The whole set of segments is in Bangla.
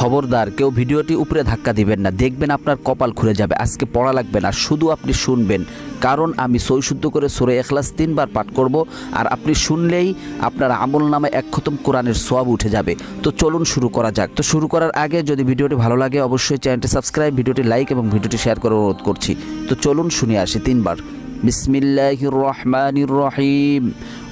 খবরদার, কেউ ভিডিওটি উপরে ধাক্কা দিবেন না। দেখবেন আপনার কপাল খুলে যাবে। আজকে পড়া লাগবে না, শুধু আপনি শুনবেন। কারণ আমি সই শুদ্ধ করে সুরে এখলাস তিনবার পাঠ করব, আর আপনি শুনলেই আপনার আমল নামে এক খতম কোরআনের সোয়াব উঠে যাবে। তো চলুন শুরু করা যাক। তো শুরু করার আগে যদি ভিডিওটি ভালো লাগে, অবশ্যই চ্যানেলটি সাবস্ক্রাইব, ভিডিওটি লাইক এবং ভিডিওটি শেয়ার করার অনুরোধ করছি। তো চলুন শুনে আসি তিনবার। বিসমিল্লাহির রহমানির রহিম।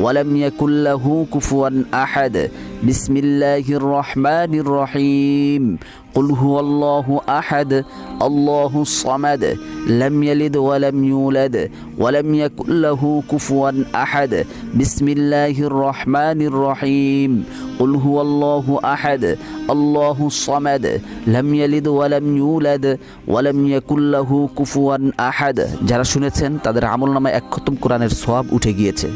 ولم يكن له كفوا أحد بسم الله الرحمن الرحيم قل هو الله أحد الله الصمد لم يلد ولم يولد ولم يكن له كفوا أحد بسم الله الرحمن الرحيم قل هو الله أحد الله الصمد لم يلد ولم يولد ولم يكن له كفوا أحد যারা শুনেছেন তাদের আমল নামে এক খতম কোরআনের সওয়াব উঠে গিয়েছে